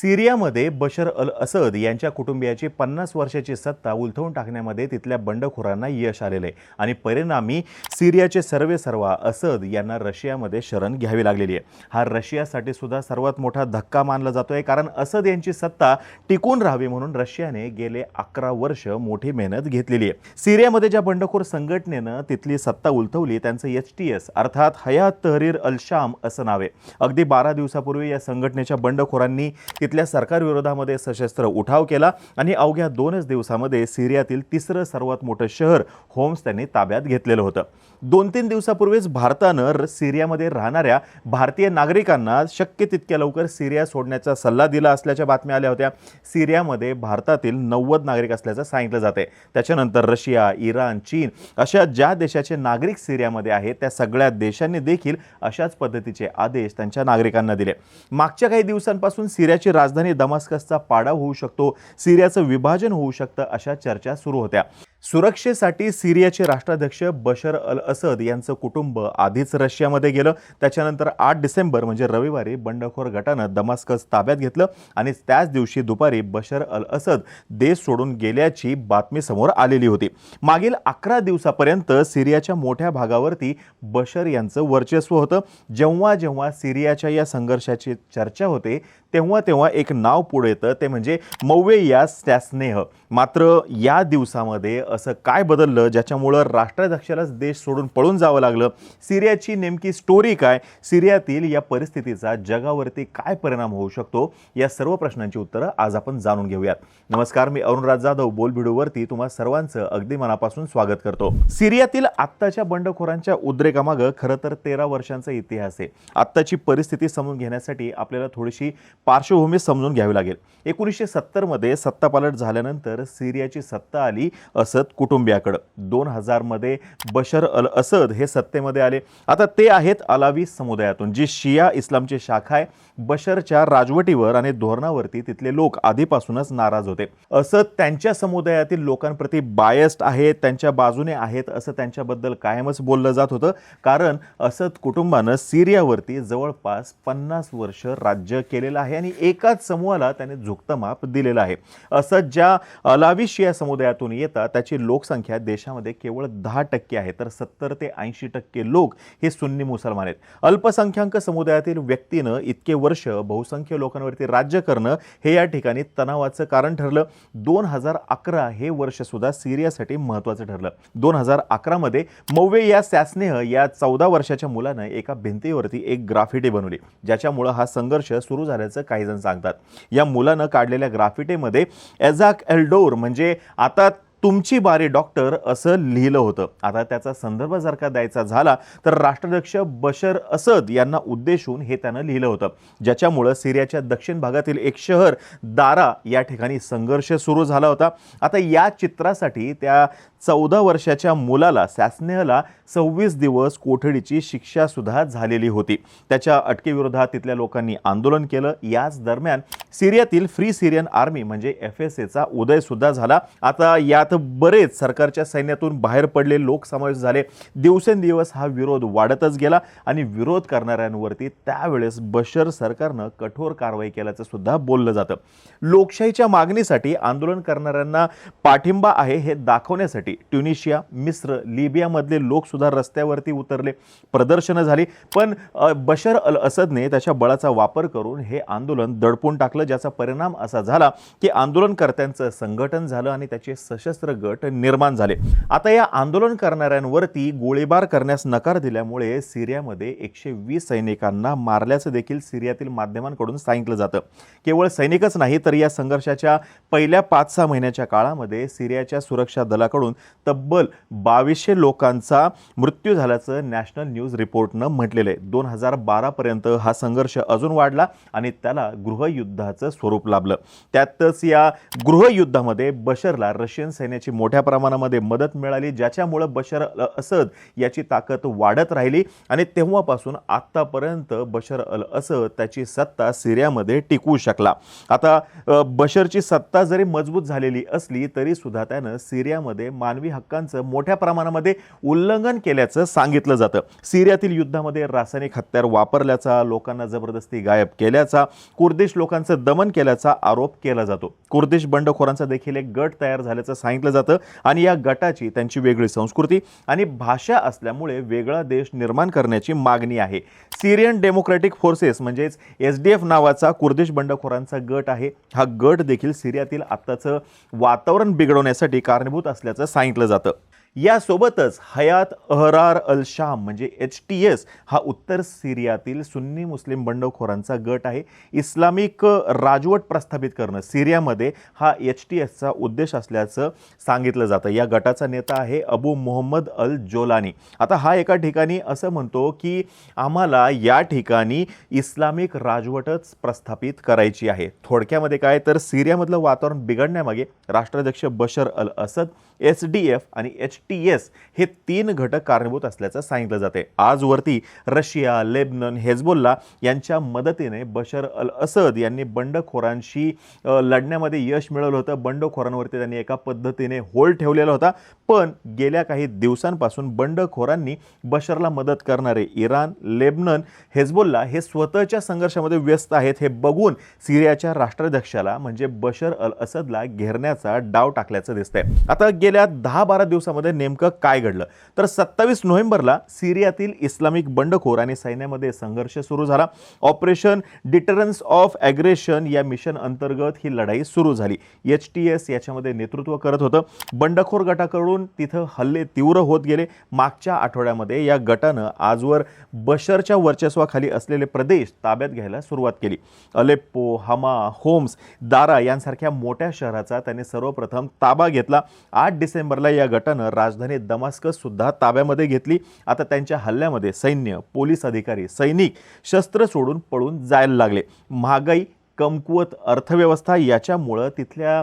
सिरियामध्ये बशर al Asad यांच्या कुटुंबियाची पन्नास वर्षाची सत्ता उलथवून टाकण्यामध्ये तिथल्या बंडखोरांना यश आलेलं आहे आणि परिणामी सिरियाचे सर्वे सर्वा असद यांना रशियामध्ये शरण घ्यावी लागलेली आहे. हा रशियासाठी सुद्धा सर्वात मोठा धक्का मानला जातोय कारण असद यांची सत्ता टिकून राहावी म्हणून रशियाने गेले अकरा वर्ष मोठी मेहनत घेतलेली आहे. सिरियामध्ये ज्या बंडखोर संघटनेनं तिथली सत्ता उलथवली त्यांचं एच टी एस अर्थात हयात तहरीर अल शाम असं नाव आहे. अगदी बारा दिवसापूर्वी या संघटनेच्या बंडखोरांनी तिथल्या सरकारविरोधामध्ये सशस्त्र उठाव केला आणि अवघ्या दोनच दिवसामध्ये सिरियातील तिसरं सर्वात मोठं शहर होम्स त्यांनी ताब्यात घेतलेलं होतं. दोन तीन दिवसापूर्वीच भारतानं र- सिरियामध्ये राहणाऱ्या भारतीय नागरिकांना शक्य तितक्या लवकर सिरिया सोडण्याचा सल्ला दिला असल्याच्या बातम्या आल्या होत्या. सिरियामध्ये भारतातील नव्वद नागरिक असल्याचं सांगितलं जाते त्याच्यानंतर रशिया इराण चीन अशा ज्या देशाचे नागरिक सिरियामध्ये आहेत त्या सगळ्या देशांनी देखील अशाच पद्धतीचे आदेश त्यांच्या नागरिकांना दिले. मागच्या काही दिवसांपासून सिरियाची राजधानी दमास्कसचा पाडाव होऊ शकतो सिरियाचं विभाजन होऊ शकतं अशा चर्चा सुरू होत्या. सुरक्षेसाठी सिरियाचे राष्ट्राध्यक्ष बशर अल असद यांचं कुटुंब आधीच रशियामध्ये गेलं. त्याच्यानंतर आठ डिसेंबर म्हणजे रविवारी बंडखोर गटानं दमास्कस ताब्यात घेतलं आणि त्याच दिवशी दुपारी बशर अल असद देश सोडून गेल्याची बातमी समोर आलेली होती. मागील अकरा दिवसापर्यंत सिरियाच्या मोठ्या भागावरती बशर यांचं वर्चस्व होतं. जेव्हा जेव्हा सिरियाच्या या संघर्षाची चर्चा होते तेव्हा तेव्हा एक नाव पुढे येतं. ते म्हणजे मौवेया स्टॅस्नेह मात्र या दिवसामध्ये असं काय बदललं ज्याच्यामुळं राष्ट्राध्यक्षालाच देश सोडून पळून जावं लागलं. सिरियाची नेमकी स्टोरी काय? सिरियातील या परिस्थितीचा जगावरती काय परिणाम होऊ शकतो? या सर्व प्रश्नांची उत्तरं आज आपण जाणून घेऊयात. नमस्कार मी अरुणराज जाधव बोल व्हिडिओवरती तुम्हा सर्वांचं अगदी मनापासून स्वागत करतो. सिरियातील आत्ताच्या बंडखोरांच्या उद्रेकामागं खरं तर तेरा वर्षांचा इतिहास आहे. आत्ताची परिस्थिती समजून घेण्यासाठी आपल्याला थोडीशी पार्श्वभूमी समजून घ्यावी लागेल. एकोणीसशे सत्तरमध्ये सत्तापालट झाल्यानंतर सिरियाची सत्ता आली असत कुटुंबियाकडं. दोन हजारमध्ये बशर अल असद हे सत्तेमध्ये आले. आता ते आहेत अलावी समुदायातून जी शिया इस्लामची शाखा आहे. बशरच्या राजवटीवर आणि धोरणावरती तिथले लोक आधीपासूनच नाराज होते. असद त्यांच्या समुदायातील लोकांप्रती बायस्ड आहेत त्यांच्या बाजूने आहेत असं त्यांच्याबद्दल कायमच बोललं जात होतं. कारण असद कुटुंबानं सिरियावरती जवळपास पन्नास वर्ष राज्य केलेलं आहे आणि एकाच समूहाला त्याने झुकतं माप दिलेलं आहे. असद ज्या अलावी शिया समुदायातून येतात त्याची लोकसंख्या देशामध्ये केवळ दहा टक्के आहे. तर सत्तर ते ऐंशी टक्के लोक हे सुन्नी मुसलमान आहेत. अल्पसंख्याक समुदायातील व्यक्तीनं इतके वर्ष बहुसंख्य लोकांवरती राज्य करणं हे या ठिकाणी तणावाचं कारण ठरलं. दोन हजार अकरा हे वर्ष सुद्धा सिरियासाठी महत्त्वाचं ठरलं. दोन हजार अकरामध्ये मौवे या सॅसनेह या चौदा वर्षाच्या मुलानं एका भिंतीवरती एक ग्राफिटी बनवली ज्याच्यामुळं हा संघर्ष सुरू झाल्याचं काही जण सांगतात. या मुलानं काढलेल्या ग्राफिटीमध्ये एझाक एल्डोर म्हणजे आता तुमची बारी डॉक्टर असं लिहिलं होतं. आता त्याचा संदर्भ जर का द्यायचा झाला तर राष्ट्राध्यक्ष बशर असद यांना उद्देशून हे त्यानं लिहिलं होतं. ज्याच्यामुळं सिरियाच्या दक्षिण भागातील एक शहर दारा या ठिकाणी संघर्ष सुरू झाला होता. आता या चित्रासाठी त्या चौदा वर्षाच्या मुलाला सॅस्नेहला सव्वीस दिवस कोठडीची शिक्षासुद्धा झालेली होती. त्याच्या अटकेविरोधात तिथल्या लोकांनी आंदोलन केलं. याच दरम्यान सिरियातील फ्री सिरियन आर्मी म्हणजे एफ एस एचा उदयसुद्धा झाला. आता या त्यात बरेच सरकारच्या सैन्यातून बाहेर पडले लोक समावेश झाले. दिवसेंदिवस हा विरोध वाढतच गेला आणि विरोध करणाऱ्यांवरती त्यावेळेस बशर सरकारनं कठोर कारवाई केल्याचं सुद्धा बोललं जातं. लोकशाहीच्या मागणीसाठी आंदोलन करणाऱ्यांना पाठिंबा आहे हे दाखवण्यासाठी ट्युनिशिया मिस्र लिबियामधले लोकसुद्धा रस्त्यावरती उतरले. प्रदर्शनं झाली. पण बशर अल असदने त्याच्या बळाचा वापर करून हे आंदोलन दडपून टाकलं ज्याचा परिणाम असा झाला की आंदोलनकर्त्यांचं संघटन झालं आणि त्याचे सशस्त्र गट निर्माण झाले. आता या आंदोलन करणाऱ्यांवरती गोळीबार करण्यास नकार दिल्यामुळे सिरियामध्ये एकशे वीस सैनिकांना मारल्याचं देखील सिरियातील माध्यमांकडून सांगितलं जातं. केवळ सैनिकच नाही तर या संघर्षाच्या पहिल्या पाच सहा महिन्याच्या काळामध्ये सिरियाच्या सुरक्षा दलाकडून तब्बल बावीसशे लोकांचा मृत्यू झाल्याचं नॅशनल न्यूज रिपोर्टनं म्हटलेलं आहे. दोन हजार बारापर्यंत हा संघर्ष अजून वाढला आणि त्याला गृहयुद्धाचं स्वरूप लाभलं. त्यातच या गृहयुद्धामध्ये बशरला रशियन सैन्याची मोठ्या प्रमाणामध्ये मदत मिळाली ज्याच्यामुळं बशर अल असद याची ताकद वाढत राहिली आणि तेव्हापासून आत्तापर्यंत बशर अल असद त्याची सत्ता सिरियामध्ये टिकवू शकला. आता बशरची सत्ता जरी मजबूत झालेली असली तरी सुद्धा त्यानं सिरियामध्ये मानवी हक्कांचं मोठ्या प्रमाणामध्ये उल्लंघन केल्याचं सांगितलं जातं. सिरियातील युद्धामध्ये रासायनिक हत्यार वापरल्याचा लोकांना जबरदस्ती गायब केल्याचा कुर्दिश लोकांचं दमन केल्याचा आरोप केला जातो. कुर्दिश बंडखोरांचा देखील एक गट तयार झाल्याचं सांगितलं जातं आणि या गटाची त्यांची वेगळी संस्कृती आणि भाषा असल्यामुळे वेगळा देश निर्माण करण्याची मागणी आहे. सिरियन डेमोक्रॅटिक फोर्सेस म्हणजेच एस डी एफ नावाचा कुर्दिश बंडखोरांचा गट आहे. हा गट देखील सिरियातील आत्ताचं वातावरण बिघडवण्यासाठी कारणीभूत असल्याचं सांगितलं जातं. यासोबतच हयात अहरार अल शाम म्हणजे एच टी एस हा उत्तर सिरियातील सुन्नी मुस्लिम बंडखोरांचा गट आहे. इस्लामिक राजवट प्रस्थापित करणं सिरियामध्ये हा एच टी एसचा उद्देश असल्याचं सांगितलं जातं. या गटाचा नेता आहे अबू मोहम्मद अल जोलानी. आता हा एका ठिकाणी असं म्हणतो की आम्हाला या ठिकाणी इस्लामिक राजवटच प्रस्थापित करायची आहे. थोडक्यामध्ये काय? तर सिरियामधलं वातावरण बिघडण्यामागे राष्ट्राध्यक्ष Bashar al Assad S D F आणि एच टी एस हे तीन घटक कारणीभूत असल्याचं सांगितलं जाते. आजवरती रशिया लेबनन हेजबोल्ला यांच्या मदतीने बशर अल असद यांनी बंडखोरांशी लढण्यामध्ये यश मिळवलं होतं. बंडखोरांवरती त्यांनी एका पद्धतीने होल ठेवलेला होता. पण गेल्या काही दिवसांपासून बंडखोरांनी बशरला मदत करणारे इराण लेबनन हेजबोल्ला हे स्वतःच्या संघर्षामध्ये व्यस्त आहेत. हे बघून सिरियाच्या राष्ट्राध्यक्षाला म्हणजे बशर अल असदला घेरण्याचा डाव टाकल्याचं दिसतंय. आता गेल्या दहा बारा दिवसामध्ये नेमकं काय घडलं? तर सत्तावीस नोव्हेंबरला सिरियातील इस्लामिक बंडखोर आणि सैन्यामध्ये संघर्ष सुरू झाला. ऑपरेशन डिटरन्स ऑफ ॲग्रेशन या मिशन अंतर्गत ही लढाई सुरू झाली. एच टी एस याच्यामध्ये नेतृत्व करत होतं. बंडखोर गटाकडून तिथं हल्ले तीव्र होत गेले. मागच्या आठवड्यामध्ये या गटानं आजवर बशरच्या वर्चस्वाखाली असलेले प्रदेश ताब्यात घ्यायला सुरुवात केली. अलेप्पो हमा होम्स दारा यांसारख्या मोठ्या शहराचा त्याने सर्वप्रथम ताबा घेतला. आठ डिसेंबरला या गटानं राजधानी दमास्कस सुद्धा ताब्यामध्ये घेतली. आता त्यांच्या हल्ल्यामध्ये सैन्य पोलीस अधिकारी सैनिक शस्त्र सोडून पळून जायला लागले. महागाई कमकुवत अर्थव्यवस्था याच्यामुळं तिथल्या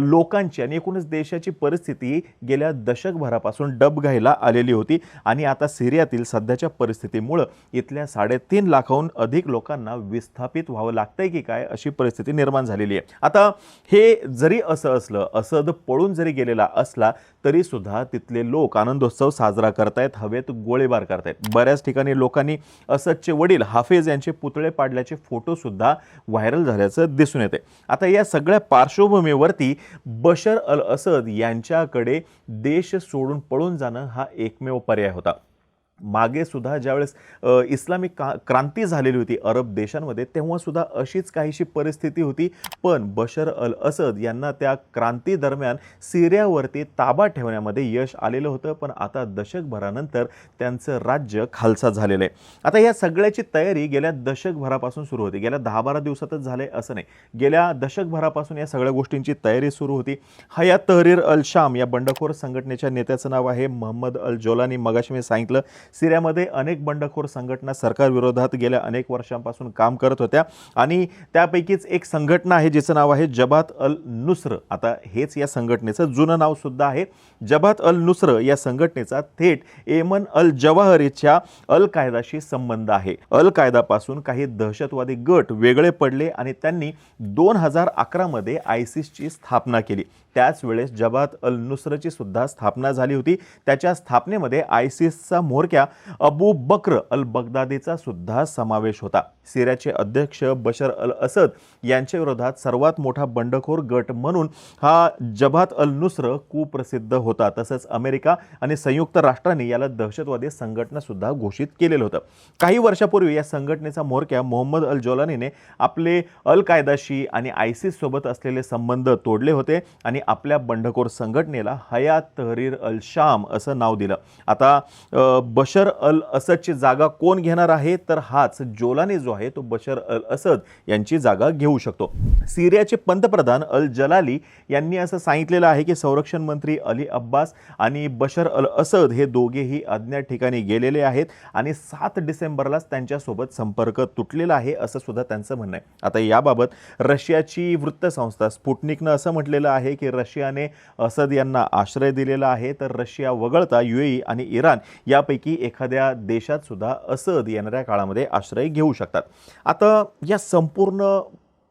लोकांची आणि एकूणच देशाची परिस्थिती गेल्या दशकभरापासून डबघाईला आलेली होती आणि आता सिरियातील सध्याच्या परिस्थितीमुळं इथल्या साडेतीन लाखाहून अधिक लोकांना विस्थापित व्हावं लागतंय की काय अशी परिस्थिती निर्माण झालेली आहे. आता हे जरी असं असलं असद पळून जरी गेलेला असला तरीसुद्धा तिथले लोक आनंदोत्सव साजरा करतायत हवेत गोळीबार करतायत. बऱ्याच ठिकाणी लोकांनी असदचे वडील हाफेज यांचे पुतळे पाडल्याचे फोटोसुद्धा व्हायरल झाल्याचं दिसून येते आता या सगळ्या पार्श्वभूमीवरती बशर अल असद यांच्याकडे देश सोडून पळून जाणं हा एकमेव पर्याय होता. मागे सुद्धा ज्यावेळेस इस्लामिक का क्रांती झालेली होती अरब देशांमध्ये तेव्हासुद्धा अशीच काहीशी परिस्थिती होती. पण बशर अल असद यांना त्या क्रांती दरम्यान सिरियावरती ताबा ठेवण्यामध्ये यश आलेलं होतं. पण आता दशकभरानंतर त्यांचं राज्य खालसा झालेलं आहे. आता या सगळ्याची तयारी गेल्या दशकभरापासून सुरू होती. गेल्या दहा बारा दिवसातच झाले असं नाही. गेल्या दशकभरापासून या सगळ्या गोष्टींची तयारी सुरू होती. हयात तहरीर अल शाम या बंडखोर संघटनेच्या नेत्याचं नाव आहे. मोहम्मद अल जोलानी. मगाशी मी सांगितलं सिरियामध्ये अनेक बंडखोर संघटना सरकारविरोधात गेल्या अनेक वर्षांपासून काम करत होत्या. आणि त्यापैकीच एक संघटना आहे जिचं नाव आहे जबात अल नुस्र. आता हेच या संघटनेचं जुनं नाव सुद्धा आहे. जबात अल नुस्र या संघटनेचा थेट एमन अल जवाहरीच्या अल कायदाशी संबंध आहे. अल कायदापासून काही दहशतवादी गट वेगळे पडले आणि त्यांनी दोन हजार अकरामध्ये आयसिसची स्थापना केली. त्याच वेळेस जबात अल नुसरची सुद्धा स्थापना झाली होती. त्याच्या स्थापनेमध्ये आयसिसचा म्होरक्या अबू बक्र अल बगदादीचा सुद्धा समावेश होता. सिरियाचे अध्यक्ष बशर अल असद यांच्या विरोधात सर्वात मोठा बंडखोर गट म्हणून हा जबात अल नुस्र कुप्रसिद्ध होता. तसंच अमेरिका आणि संयुक्त राष्ट्रांनी याला दहशतवादी संघटना सुद्धा घोषित केलेलं होतं. काही वर्षापूर्वी या संघटनेचा म्होरक्या मोहम्मद अल जोलानीने आपले अल कायदाशी आणि आयसिस सोबत असलेले संबंध तोडले होते आणि आपल्या बंडखोर संघटनेला हयात तहरीर अल शाम असं नाव दिलं. आता बश बशर अल असदची जागा कोण घेणार आहे? तर हाच जोलानी जो आहे तो बशर अल असद यांची जागा घेऊ शकतो. सिरियाचे पंतप्रधान अल जलाली यांनी असं सांगितलेलं आहे की संरक्षण मंत्री अली अब्बास आणि बशर अल असद हे दोघेही अज्ञात ठिकाणी गेलेले आहेत आणि सात डिसेंबरलाच त्यांच्यासोबत संपर्क तुटलेला आहे असं सुद्धा त्यांचं म्हणणं आहे. आता याबाबत रशियाची वृत्तसंस्था स्पुटनिकनं असं म्हटलेलं आहे की रशियाने असद यांना आश्रय दिलेला आहे. तर रशिया वगळता युएई आणि इराण यापैकी एखाद्या देशात सुद्धा असद येणाऱ्या काळामध्ये आश्रय घेऊ शकतात. आता या संपूर्ण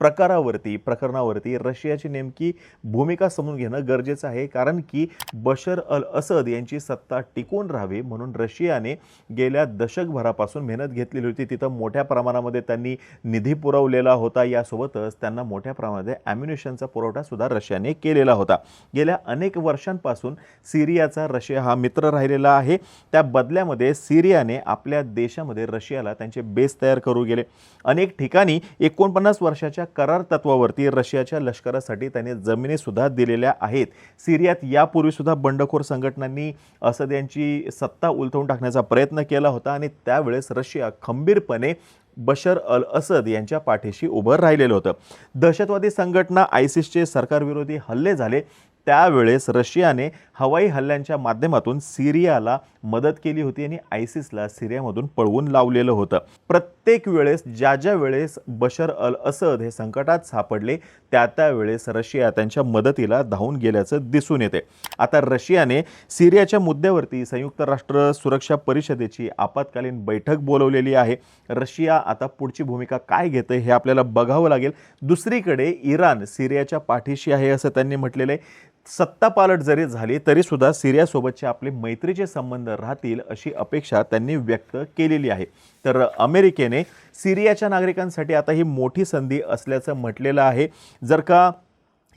प्रकारावरती प्रकरणावरती रशियाची नेमकी भूमिका समजून घेणं गरजेचं आहे. कारण की बशर अल असद यांची सत्ता टिकून राहावी म्हणून रशियाने गेल्या दशकभरापासून मेहनत घेतलेली होती. तिथं मोठ्या प्रमाणामध्ये त्यांनी निधी पुरवलेला होता. यासोबतच त्यांना मोठ्या प्रमाणामध्ये ॲम्युनेशनचा पुरवठासुद्धा रशियाने केलेला होता. गेल्या अनेक वर्षांपासून सिरियाचा रशिया हा मित्र राहिलेला आहे. त्या बदल्यामध्ये सिरियाने आपल्या देशामध्ये रशियाला त्यांचे बेस तयार करू गेले. अनेक ठिकाणी एकोणपन्नास वर्षाच्या करार तत्वावरती रशियाच्या लष्करासाठी त्याने जमिनीसुद्धा दिलेल्या आहेत. सिरियात यापूर्वीसुद्धा बंडखोर संघटनांनी असद यांची सत्ता उलथवून टाकण्याचा प्रयत्न केला होता आणि त्यावेळेस रशिया खंबीरपणे बशर अल असद यांच्या पाठीशी उभं राहिलेलं होतं. दहशतवादी संघटना आयसिसचे सरकारविरोधी हल्ले झाले. त्यावेळेस रशियाने हवाई हल्ल्यांच्या माध्यमातून सिरियाला मदत केली होती आणि आयसिसला सिरियामधून पळवून लावलेलं होतं. प्रत्येक वेळेस ज्या ज्या वेळेस बशर अल असद हे संकटात सापडले त्या त्यावेळेस रशिया त्यांच्या मदतीला धावून गेल्याचं दिसून येते. आता रशियाने सिरियाच्या मुद्द्यावरती संयुक्त राष्ट्र सुरक्षा परिषदेची आपत्कालीन बैठक बोलवलेली आहे. रशिया आता पुढची भूमिका काय घेते हे आपल्याला बघावं लागेल. दुसरीकडे इराण सिरियाच्या पाठीशी आहे असं त्यांनी म्हटलेलं आहे. सत्तापालट जरी झाली तरी सुद्धा सिरियासोबतचे आपले मैत्रीचे संबंध राहतील अशी अपेक्षा त्यांनी व्यक्त केलेली आहे. तर अमेरिकेने सिरियाच्या नागरिकांसाठी आता ही मोठी संधी असल्याचं म्हटलेलं आहे. जर का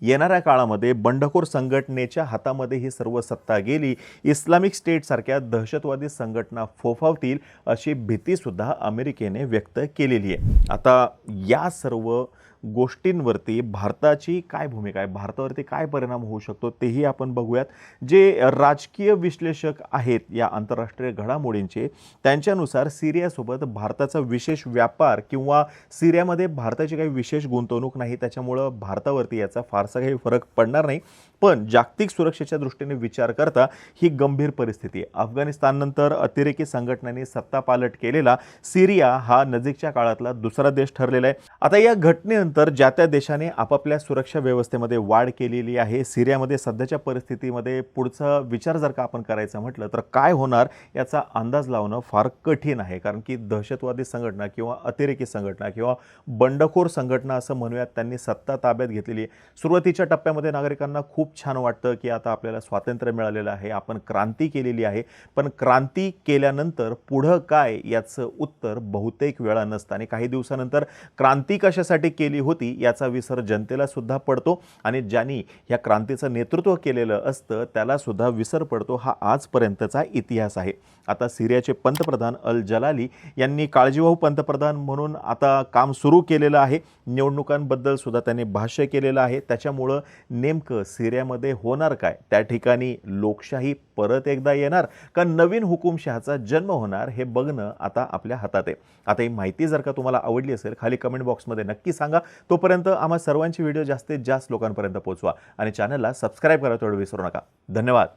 येणाऱ्या काळामध्ये बंडखोर संघटनेच्या हातामध्ये ही सर्व सत्ता गेली इस्लामिक स्टेटसारख्या दहशतवादी संघटना फोफावतील अशी भीतीसुद्धा अमेरिकेने व्यक्त केलेली आहे. आता या सर्व गोष्टींवरती भारताची काय भूमिका आहे? भारतावरती काय परिणाम होऊ शकतो? तेही आपण बघूयात. जे राजकीय विश्लेषक आहेत या आंतरराष्ट्रीय घडामोडींचे त्यांच्यानुसार सिरियासोबत भारताचा विशेष व्यापार किंवा सिरियामध्ये भारताची काही विशेष गुंतवणूक नाही त्याच्यामुळं भारतावरती याचा फारसा काही फरक पडणार नाही. पण जागतिक सुरक्षेच्या दृष्टीने विचार करता ही गंभीर परिस्थिती आहे. अफगाणिस्ताननंतर अतिरेकी संघटनांनी सत्तापालट केलेला सिरिया हा नजीकच्या काळातला दुसरा देश ठरलेला आहे. आता या घटनेनंतर ज्या त्या देशाने आपापल्या सुरक्षा व्यवस्थेमध्ये वाढ केलेली आहे सिरियामध्ये सध्याच्या परिस्थितीमध्ये पुढचा विचार जर का आपण करायचा म्हटलं तर काय होणार याचा अंदाज लावणं फार कठीण आहे. कारण की दहशतवादी संघटना किंवा अतिरेकी संघटना किंवा बंडखोर संघटना असं म्हणूयात त्यांनी सत्ता ताब्यात घेतलेली आहे. सुरुवातीच्या टप्प्यामध्ये नागरिकांना खूप छान वाटतं की आता आपल्याला स्वातंत्र्य मिळालेलं आहे आपण क्रांती केलेली आहे. पण क्रांती केल्यानंतर पुढं काय याचं उत्तर बहुतेक वेळा नसतं. आणि काही दिवसानंतर क्रांती कशासाठी केली होती याचा विसर जनतेला सुद्धा पडतो. आणि ज्यांनी या क्रांतीचं नेतृत्व केलेलं असतं त्याला सुद्धा विसर पडतो. हा आजपर्यंतचा इतिहास आहे. आता सिरियाचे पंतप्रधान अल जलाली यांनी काळजीवाहू पंतप्रधान म्हणून आता काम सुरू केलेलं आहे. निवडणुकांबद्दल सुद्धा त्यांनी भाष्य केलेलं आहे. त्याच्यामुळं नेमकं सिरिया सिरियामध्ये होणार काय? त्या ठिकाणी लोकशाही परत एकदा येणार का नवीन हुकुमशहाचा जन्म होणार हे बघणं आता आपल्या हातात आहे. आता ही माहिती जर का तुम्हाला आवडली असेल खाली कमेंट बॉक्समध्ये नक्की सांगा. तोपर्यंत आम्हा सर्वांची व्हिडिओ जास्तीत जास्त लोकांपर्यंत पोहोचवा आणि चॅनलला सबस्क्राईब करा तेवढं विसरू नका. धन्यवाद.